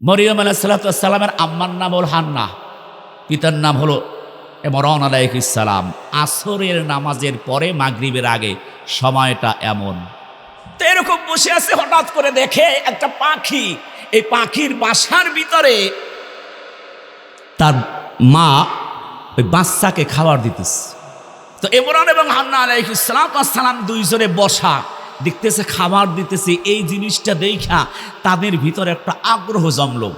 মরিয়ম আলাহিসাল্লামের আম্মার নাম হল হান্না। পিতার নাম হলো এমরন আলাইহিসালাম আসরের নামাজের পরে মাগরিবের আগে সময়টা এমন। তো এরকম বসে আছে হঠাৎ করে দেখে একটা পাখি। এই পাখির বাসার ভিতরে তার মা ওই বাচ্চাকে খাবার দিতেছে। তো এমরান এবং হান্না আলাইহিসালাম দুইজনে বসা। দেখতেছে, খাবার দিতেছে, এই জিনিসটা দেখা তাদের ভিতরে একটা আগ্রহ জমলো।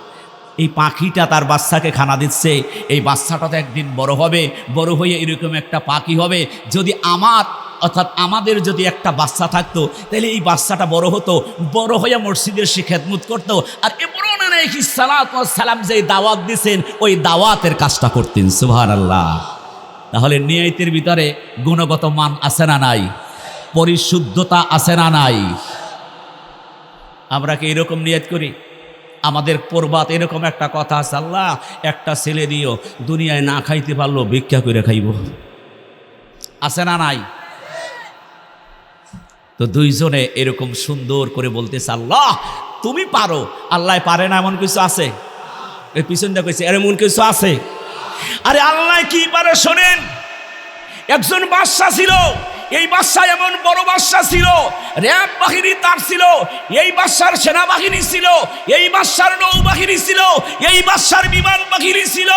এই পাখিটা তার বাচ্চাকে খানা দিচ্ছে, এই বাচ্চাটা তো একদিন বড় হবে, বড় হয়ে এরকম একটা পাখি হবে। যদি আমার, অর্থাৎ আমাদের যদি একটা বাচ্চা থাকতো, তাহলে এই বাচ্চাটা বড় হতো, বড় হয়ে মসজিদের সে খেদমত করতো। আর আলাইহিস সালাম যে দাওয়াত দিছেন, ওই দাওয়াতের কাজটা করতেন সুবহান আল্লাহ তাহলে নিয়াইতের ভিতরে গুণগত মান আছে না নাই? পরিশুদ্ধতা আছে না নাই? আমরা কি এরকম নিয়ত করি? আমাদের পর্বাত এরকম একটা কথা আছে, আল্লাহ, একটা ছেলে দিও দুনিয়ায় না খাইতে পারল ভিক্ষা করে খাইব। আছে না নাই? তো দুইজনে এরকম সুন্দর করে বলতেছে, আল্লাহ, তুমি পারো। আল্লাহ পারে না এমন কিছু আছে? এই পিছনটা কইছে এমন কিছু আছে? আরে আল্লাহ কি পারে শোনেন? একজন বাদশা ছিল। এই বাদশা এমন বড় বাদশা ছিল, র্যাব বাহিনী তার ছিল, এই বাদশার সেনাবাহিনী ছিল, এই বাদশার নৌবাহিনী ছিল, এই বাদশার বিমান বাহিনী ছিল,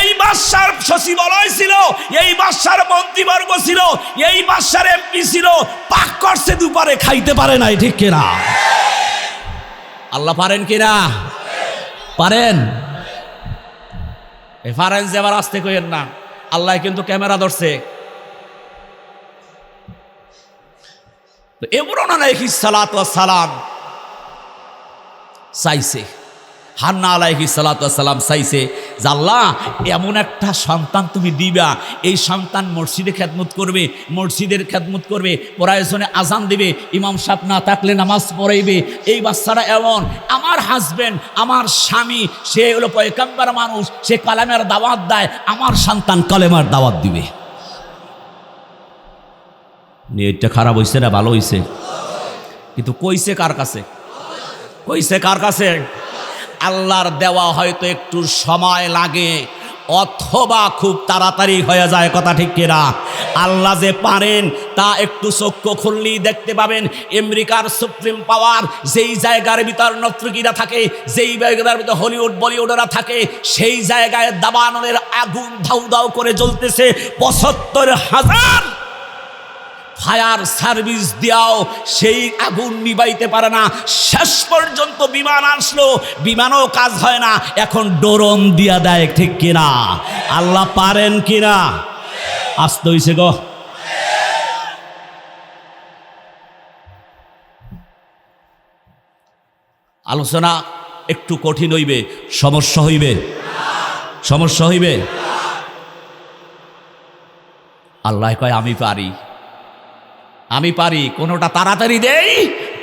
এই বাদশার সচিবালয় ছিল, এই বাদশার মন্ত্রীবর্গ ছিল, এই বাদশার এমপি ছিল, পাক করছে দুপারে, খাইতে পারে নাই, ঠিক কিনা? আল্লাহ পারেন কিনা? পারেন। এ ফারেন যে আবার আসতে কইেন না। আল্লাহ কিন্তু ক্যামেরা ধরছে। তো এমরন আলাইহি সালাত সালাম চাইছে। হান্না আলাইহি সালাত সালাম চাইছে যে এমন একটা সন্তান তুমি দিবা, এই সন্তান মসজিদে খেদমত করবে, মসজিদের খেদমত করবে, প্রয়োজনে আজান দিবে, ইমাম সাহেব না থাকলে নামাজ পড়াইবে, এই বাচ্চারা এমন। আমার হাজবেন্ড আমার স্বামী, সে হলো পয়কাম্বার মানুষ, সে কালামের দাওয়াত দেয়, আমার সন্তান কালেমার দাওয়াত দিবে। নেটটা খারাপ হয়েছে না ভালো হয়েছে কিন্তু কইছে কার কাছে? কইছে কার কাছে? আল্লাহর দেওয়া হয়তো একটু সময় লাগে, অথবা খুব তাড়াতাড়ি হয়ে যায়, কথা ঠিক কিনা? আল্লাহ যে পারেন, তা একটু চক্ষু খুললেই দেখতে পাবেন, আমেরিকার সুপ্রিম পাওয়ার যেই জায়গার ভিতর নর্তকীরা থাকে, যেই জায়গার ভিতর হলিউড, বলিউডরা থাকে, সেই জায়গায় দাবানলের আগুন ধাউ ধাউ করে জ্বলতেছে, পঁচাত্তর হাজার ফায়ার সার্ভিস দিয়াও সেই আগুন নিবাইতে পারে না। শেষ পর্যন্ত বিমান আসলো, বিমানও কাজ হয় না। এখন ডোরন দিয়া দেয়, ঠিক কিনা? আল্লাহ পারেন কিনা? আসতে হইছে গো। আলোচনা একটু কঠিন হইবে, সমস্যা হইবে। সমস্যা হইবে? আল্লাহ কয়, আমি পারি। আমি পারি, কোনোটা তাড়াতাড়ি দেই,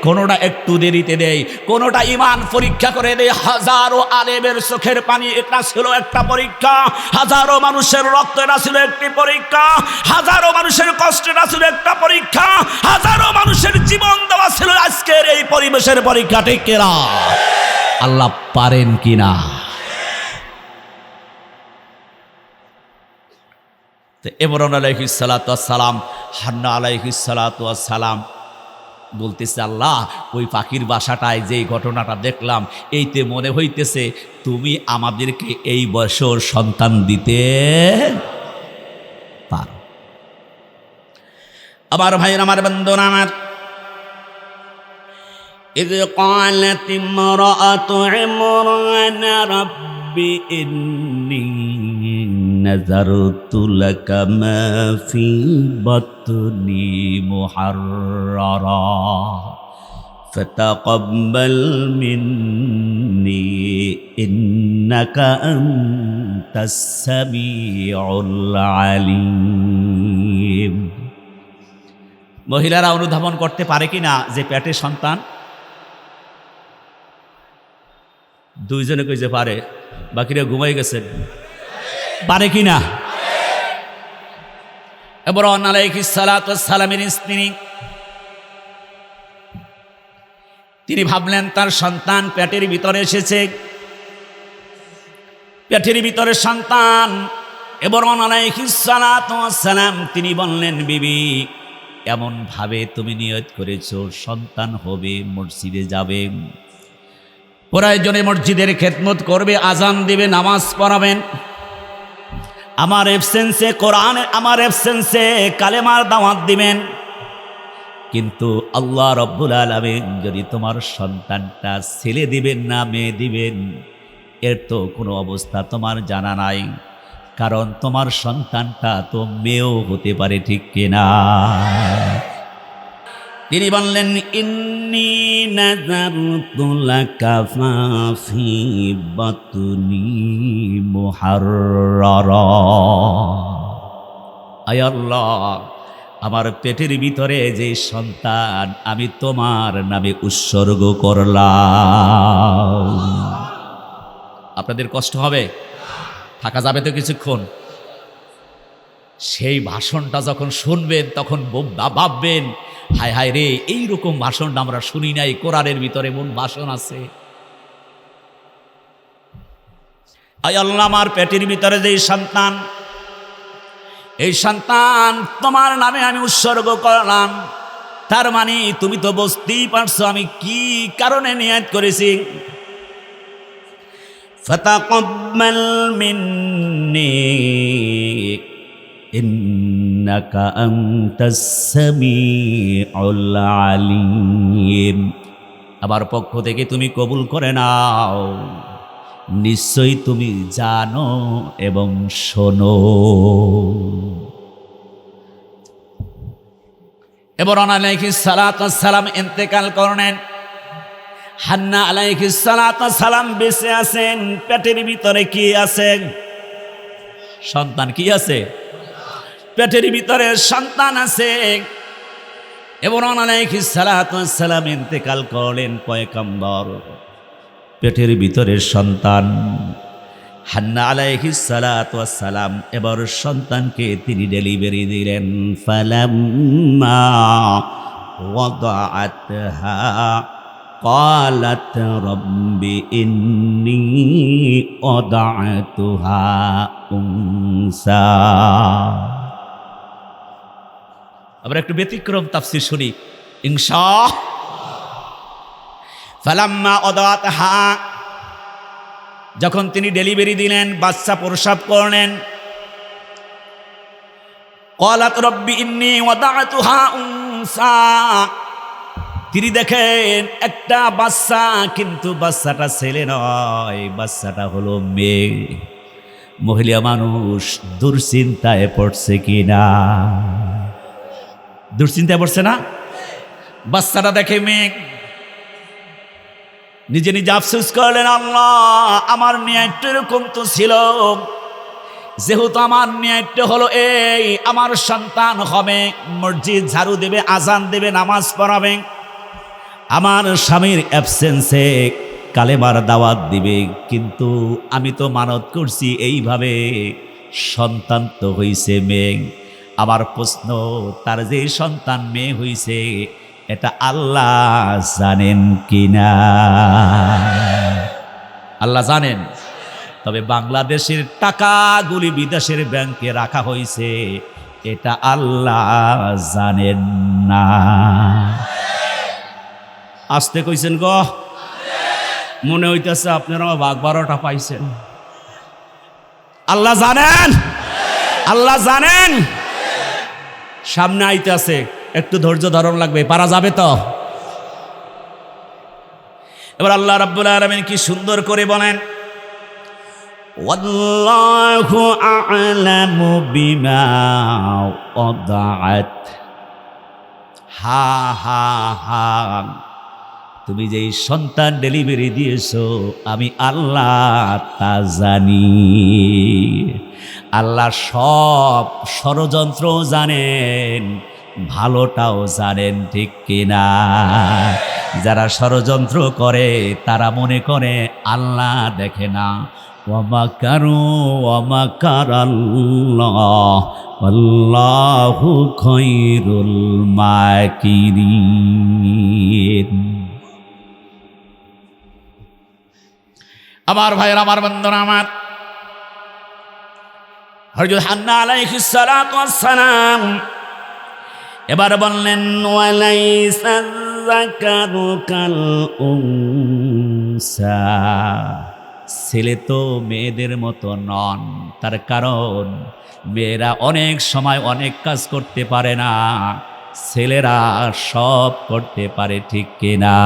কোনোটা একটু দেরিতে দেই, কোনোটা ইমান পরীক্ষা করে দেয় হাজারো আলেমের চোখের পানি, এটা ছিল একটা পরীক্ষা। হাজারো মানুষের রক্ত, এটা ছিল একটি পরীক্ষা। হাজারো মানুষের কষ্ট, এটা ছিল একটা পরীক্ষা। হাজারো মানুষের জীবন দেওয়া ছিল আজকের এই পরিবেশের পরীক্ষা, ঠিক কেরা আল্লাহ পারেন কিনা? তো এমরন আলাইহি সালাম হান্না আলাইহি সালাম বলতেছে আল্লাহ ওই পাখির বাসাটায় যেই ঘটনাটা দেখলাম এইতে মনে হইতেছে তুমি আমাদেরকে এই বছর সন্তান দিতে পারো আমার ভাইয়ের আমার বন্ধন আমার إذ قالت امرأة عمران رب إني نذرت لك ما في بطني محررا فتقبل مني إنك أنت السميع العليم মহিলারা অনুধাবন করতে পারে কি না যে পেটে সন্তান দুইজনে কই যে পারে বাকিরা ঘুমাই গেছেন পারে কি না এবার সালামের স্ত্রী, তিনি ভাবলেন, তার সন্তান পেটের ভিতরে এসেছে। পেটের ভিতরে সন্তান। এবার সালাম তিনি বললেন, বিবি, এমন ভাবে তুমি নিয়ত করেছ, সন্তান হবে, মসজিদে যাবে। প্রয়োজনে মসজিদের খেদমত করবে, আজান দেবে, নামাজ পড়াবেন। আমার এবসেন্সে কোরআন আমার এবসেন্সে কালেমার দাওয়াত দিবেন। কিন্তু আল্লাহ রব্বুল আলমিন যদি তোমার সন্তানটা ছেলে দিবেন না, মেয়ে দিবেন, এর তো কোনো অবস্থা তোমার জানা নাই। কারণ তোমার সন্তানটা তো মেয়েও হতে পারে, ঠিক কিনা? তিনি বললেন, ইন্নি নাযারতু লাকা মা ফি বাতনি মুহাররারা আয় আল্লাহ, আমার পেটের ভিতরে যে সন্তান আমি তোমার নামে উৎসর্গ করলাম। আপনাদের কষ্ট হবে? থাকা যাবে তো কিছুক্ষণ। সেই ভাষণটা যখন শুনবেন, তখন ভাববেন হায় হায় রে এইরকম ভাষণটা আমরা শুনি নাই কোরআনের ভিতরে মন ভাষণ আছে আয় আল্লাহ আমার পেটের ভিতরে যে সন্তান এই সন্তান তোমার নামে আমি উৎসর্গ করলাম তার মানে তুমি তো বুঝতেই পারছো আমি কি কারণে নিয়াত করেছি فتقبل مني إنك أنت السميع العليم আবার পক্ষ থেকে তুমি কবুল করে নাও নিশ্চয়ই তুমি জানো এবং শোনো এবার আলাইহিস সালাতু ওয়াস সালাম ইন্তেকাল করলেন হান্না আলাইহিস সালাতু ওয়াস সালাম বেঁচে আছেন পেটের ভিতরে কি আছে সন্তান কি আছে পেটের ভিতরে সন্তান আছে এবং আলাইহিস সালাতু ওয়াস সালাম ইন্তেকাল করলেন পয়গম্বর পেটের ভিতরে সন্তান হান্না আলাইহিস সালাতু ওয়াস সালাম এবার সন্তানকে তিনি ডেলিভারি দিলেন ফালাম্মা ওয়াদাআতহা قالت رب إني وضعتها أنثى আমরা একটু ব্যতিক্রম তাফসির শুনি। ফালাম্মা অদাতহা যখন তিনি ডেলিভারি দিলেন বাচ্চা প্রসাব করলেন। কলাত রব্বি ইন্নি তিনি দেখেন, একটা বাচ্চা কিন্তু বাচ্চাটা ছেলে নয় বাচ্চাটা হলো মেয়ে। মহিলা মানুষ দুশ্চিন্তায় পড়ছে কি না দুশ্চিন্তায় পড়ছে না? বাচ্চাটা দেখে মেঘ নিজে নিজে আফসোস করলেন, আল্লাহ, আমার ন্যায়টা এরকম তো ছিল। যেহেতু আমার ন্যায়টা হলো এই, আমার সন্তান হবে, মসজিদ ঝাড়ু দেবে, আজান দেবে, নামাজ পড়াবে। আমার স্বামীর অ্যাবসেন্সে কালেমার দাওয়াত দিবে, কিন্তু আমি তো মানত করছি এইভাবে সন্তান তো হইছে মেয়ে। আমার প্রশ্ন, তার যে সন্তান মেয়ে হইছে, এটা আল্লাহ জানেন কিনা? আল্লাহ জানেন। তবে বাংলাদেশের টাকাগুলি বিদেশের ব্যাংকে রাখা হয়েছে এটা আল্লাহ জানেন না। আসতে কইছেন গ। মনে হইতেছে আপনারা বাঘ বারোটা পাইছেন। আল্লাহ জানেন। আল্লাহ জানেন। সামনে আইতেছে একটু ধৈর্য ধারণ লাগবে পারা যাবে তো এবার আল্লাহ রাব্বুল আলামিন কি সুন্দর করে বলেন والله أعلم بما وضعت হা হা হা তুমি যেই সন্তান ডেলিভারি দিয়েছো আমি আল্লাহ তা জানি আল্লাহ সব ষড়যন্ত্র জানেন, ভালোটাও জানেন, ঠিক কিনা? যারা ষড়যন্ত্র করে, তারা মনে করে, আল্লাহ দেখে না। ওয়ামাকার আল্লাহ আল্লাহু খৈরুল মাকিরিন। আমার ভাইয়ের, আমার বন্ধুরা, আমার হজরত হান্না সালাম এবার বললেন ছেলে তো মেয়েদের মতো নন, তার কারণ মেয়েরা অনেক সময় অনেক কাজ করতে পারে না, ছেলেরা সব করতে পারে ঠিক কিনা?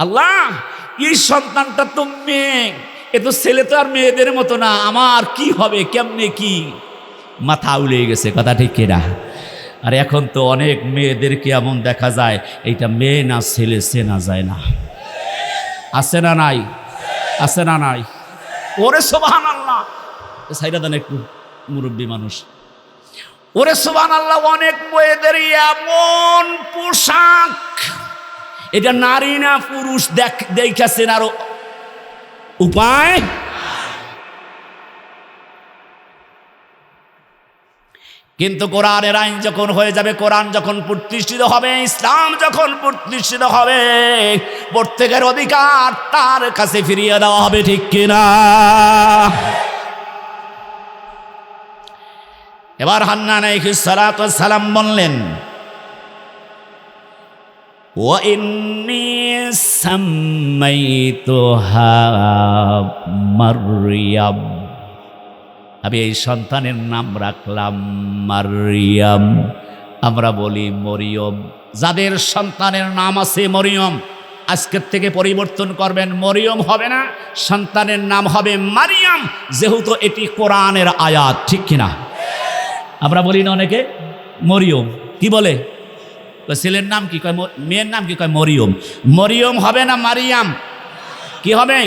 আল্লাহ এই সন্তানটা তো মেয়ে। এ তো ছেলে তো আর মেয়েদের মতো না। আমার কি হবে? কেমনে কি? মাথা উলে গেছে, কথা ঠিক কিনা? আর এখন তো অনেক মেয়েদেরকে এমন দেখা যায়, এইটা মেয়ে না ছেলে চেনা যায় না। আছে না নাই? আছে না নাই? ওরে সোবাহান আল্লাহ সাইরা দেন একটু, মুরব্বী মানুষ। ওরে সোবাহান আল্লাহ অনেক মেয়েদের এমন পোশাক এটা নারী না পুরুষ দেখ দেখাছেন আরও উপায়? কিন্তু কোরআনের আইন যখন হয়ে যাবে, কোরআন যখন প্রতিষ্ঠিত হবে, ইসলাম যখন প্রতিষ্ঠিত হবে, প্রত্যেকের অধিকার তার কাছে ফিরিয়ে দেওয়া হবে, ঠিক কিনা এবার হান্না সালাম বললেন وإني سميتها مريم আমি এই সন্তানের নাম রাখলাম মারিয়াম আমরা বলি মরিয়ম যাদের সন্তানের নাম আছে মরিয়ম আজকের থেকে পরিবর্তন করবেন মরিয়ম হবে না সন্তানের নাম হবে মারিয়াম যেহেতু এটি কোরআনের আয়াত ঠিক কিনা আমরা বলি না অনেকে মরিয়ম কি বলে কয় ছেলের নাম কি কয় ম- মেয়ের নাম কি কয় মরিয়ম মরিয়ম হবে না মারিয়াম কি হবে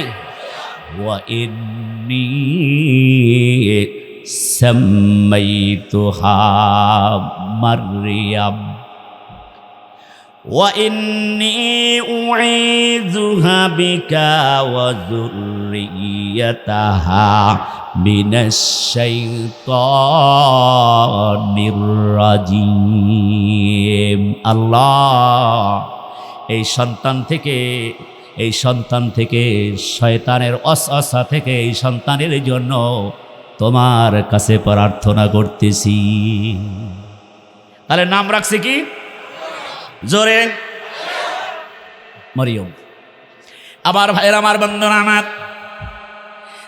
وإني سميتها مريم وإني أعيذها بك وذريتها من الشيطان الرجيم الله এই সন্তান থেকে এই সন্তান থেকে শয়তানের অসা থেকে এই সন্তানের জন্য তোমার কাছে প্রার্থনা করতেছি তাহলে নাম রাখছে কি জোরে মরিয়ম আবার ভাইয়ের আমার বন্ধন আমার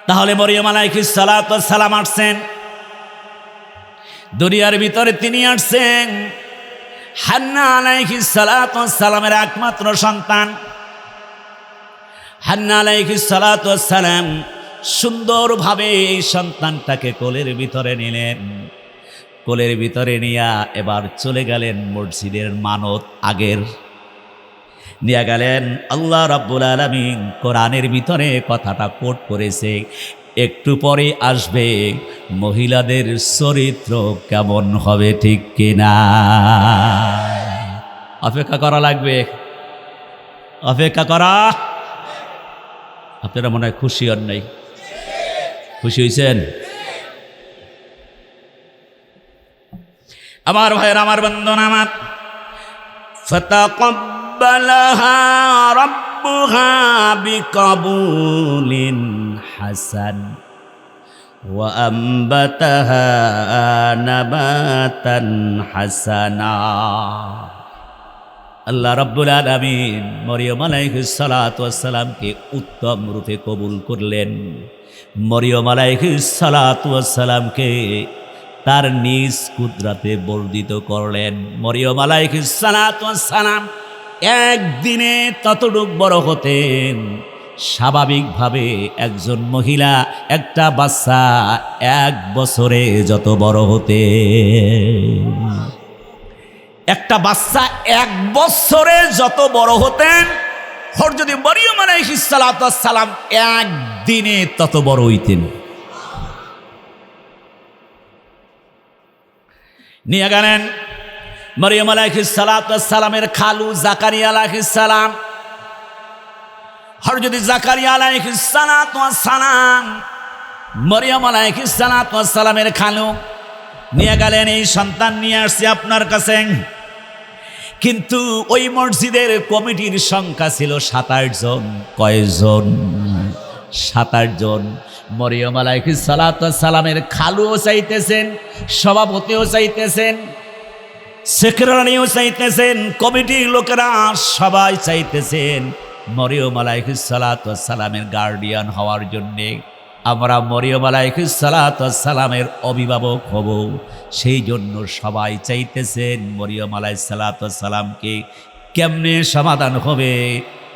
তাহলে মরিয়ম সালাত সালাম আসছেন। দুনিয়ার ভিতরে তিনি আসছেন। হান্না আলাইহিস সালাত সালামের একমাত্র সন্তান। হান্না আলাইহিস সালাত সালাম সুন্দরভাবে এই সন্তানটাকে কোলের ভিতরে নিলেন। কোলের ভিতরে নিয়া এবার চলে গেলেন মসজিদের মানত আগের। নিয়ে গেলেন, আল্লাহ রাব্বুল আলমিন কোরআনের ভিতরে কথাটা কোট করেছে, একটু পরে আসবে, মহিলাদের চরিত্র কেমন হবে ঠিক কিনা? অপেক্ষা করা লাগবে। অপেক্ষা করা? আপনারা মনে হয় খুশি হন নাই? খুশি হয়েছেন আমার ভাইয়ের, আমার বন্ধন আমার فتقبلها ربها بقبول حسن وأنبتها نباتا حسنا আল্লাহ রব্বুল আলমিন মরিয়ম আলাইসালাতামকে উত্তম রূপে কবুল করলেন মরিয়ম আলাইসালাতামকে তার নিজ কুদরাতে বর্ধিত করলেন মরিয়ম আলাইসালাতাম একদিনে ততটুক বড় হতেন। স্বাভাবিকভাবে একজন মহিলা, একটা বাচ্চা এক বছরে যত বড় হতে একটা বাচ্চা এক বছরে যত বড় হতেন, হর যদি মরিয়ম আলাইহিসালাম একদিনে তত বড় হইতেন। নিয়ে গেলেন। মরিয়ম আলাইহিসালামের খালু জাকারিয়া আলাইহিসালাম হর যদি জাকারিয়া আলাইহিসালাম মরিয়ম আলাইহিসালামের খালু। নিয়ে গেলেন এই সন্তান নিয়ে আসছে আপনার কাছে। কিন্তু ওই মসজিদের কমিটির সংখ্যা ছিল সাতাশ জন। কয়জন? সাতাশ জন। মরিয়ম আলাইহিস সালামের খালুও চাইতেছেন, সভাপতিও চাইতেছেন। সেক্রেটারিও চাইতেছেন, কমিটির লোকেরা সবাই চাইতেছেন, মরিয়ম সালামের গার্ডিয়ান হওয়ার জন্যে আমরা মরিয়ম সালামের অভিভাবক হব। সেই জন্য সবাই চাইতেছেন মরিয়ম সালামকে কেমনে সমাধান হবে?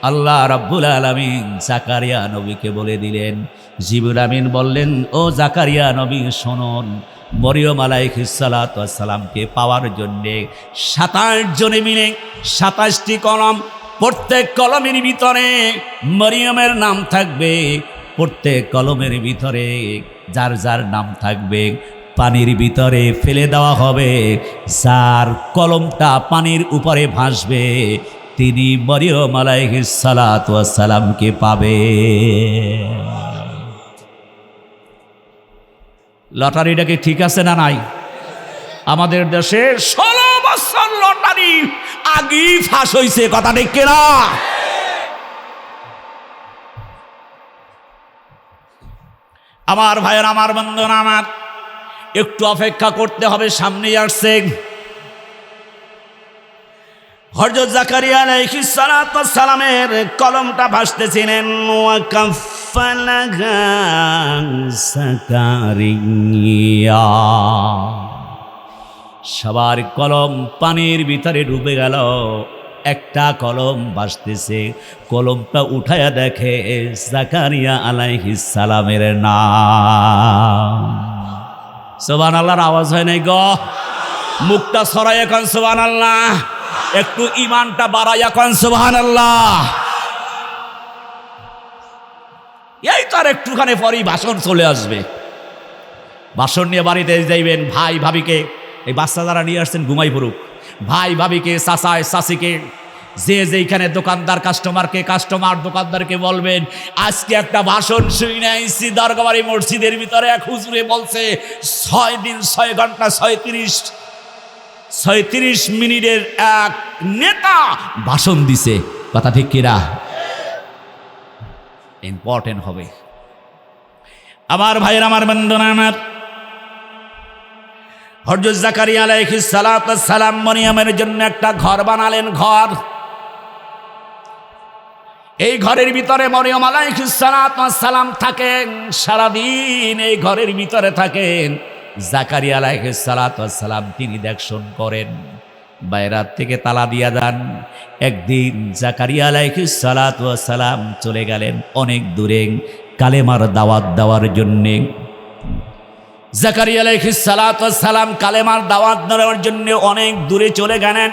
আল্লাহ রাব্বুল আলমিন জাকারিয়া নবীকে বলে দিলেন জিবুল আমিন বললেন, ও জাকারিয়া নবী, শোনন মরিয়ম আলাইহিসালামকে পাওয়ার জন্যে সাতাশ জনে মিলে সাতাশটি কলম, প্রত্যেক কলমের ভিতরে মরিয়মের নাম থাকবে। প্রত্যেক কলমের ভিতরে যার যার নাম থাকবে, পানির ভিতরে ফেলে দেওয়া হবে। যার কলমটা পানির উপরে ভাসবে, তিনি মরিয়ম আলাইহিস সালামকে পাবে। লটারিটা কি ঠিক আছে না নাই? আমাদের দেশে ষোলো বছর লটারি আগেই ফাঁস হয়েছে কথা ঠিক কেনা? আমার ভাইয়ের, আমার বন্ধন আমার একটু অপেক্ষা করতে হবে সামনে আসছে। হরজত জাকারিয়া আলাইহিস সালাতু সালামের কলমটা ভাসতেছিলেন ওয়া কাফালাহা জাকারিয়া সবার কলম পানির ভিতরে ডুবে গেল, একটা কলম ভাসতেছে, কলমটা উঠায়া দেখে জাকারিয়া আলাইহিস সালামের নাম। সোবান আল্লাহর আওয়াজ হয় নাই গ? মুখটা সরাই এখন সোবান আল্লাহ একটু ইমানটা বাড়াইয়া এখন সোবান আল্লাহ এই তো আর একটুখানি পরেই ভাষণ চলে আসবে। ভাষণ নিয়ে বাড়িতে যাইবেন, ভাই ভাবিকে, এই বাচ্চা যারা নিয়ে আসছেন ঘুমাই পড়ুক। ভাই ভাবিকে, চাচায় চাষিকে যে যেইখানে দোকানদার, কাস্টমারকে, কাস্টমার দোকানদারকে বলবেন, আজকে একটা ভাষণ শুই নাইছি দরগাবাড়ি মসজিদের ভিতরে এক হুজুরে বলছে, ছয় দিন ছয় ঘণ্টা ছয়ত্রিশ ছয়ত্রিশ মিনিটের এক নেতা ভাষণ দিছে। কথা ঠিক কিরা ইম্পর্টেন্ট হবে। আমার ভাইয়ের, আমার বন্ধনা আমার হরজত জাকারিয়া আলাইহিস সালাতু সালাম মরিয়মের জন্য একটা ঘর বানালেন ঘর। এই ঘরের ভিতরে মরিয়ম আলাইহিস সালাম থাকেন, সারাদিন এই ঘরের ভিতরে থাকেন। সালাতু ওয়াস সালাম, তিনি দেখশন করেন বাইরাত থেকে তালা দিয়া যান একদিন জাকারিয়া সালাতু সালাম চলে গেলেন অনেক দূরে, কালেমার দাওয়াত দেওয়ার জন্যে। জাকারিয়া আলাইহিস সালাতু সালাম কালেমার দাওয়াত দেওয়ার জন্য অনেক দূরে চলে গেলেন।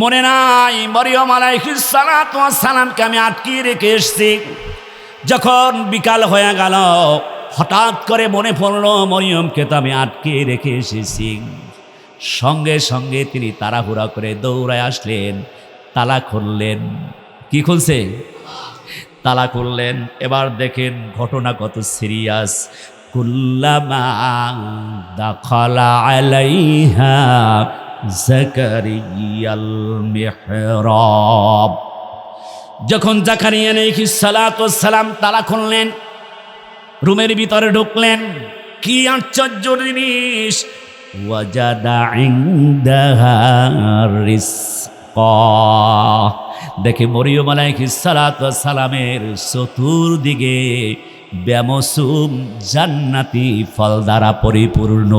মনে নাই, মরিয়ম আলাইহিস সালাতু সালামকে আমি আটকিয়ে রেখে এসেছি। যখন বিকাল হয়ে গেল হঠাৎ করে মনে পড়ল মরিয়মকে তো আমি আটকে রেখে এসেছি। সঙ্গে সঙ্গে তিনি তাড়াহুড়া করে দৌড়ায় আসলেন, তালা খুললেন। কি খুলছে? তালা খুললেন। এবার দেখেন ঘটনা কত সিরিয়াস। কুল্লামা দাখলা আলাইহা জাকারিয়াল মিহরাব। যখন জাকারিয়া আলাইহিস সালাতু সালাম তালা খুললেন রুমের ভিতরে ঢুকলেন। কি আশ্চর্য জিনিস। দেখে সালাতু সালামের চতুর্দিকে ব্যামসুম জান্নাতি ফল দ্বারা পরিপূর্ণ।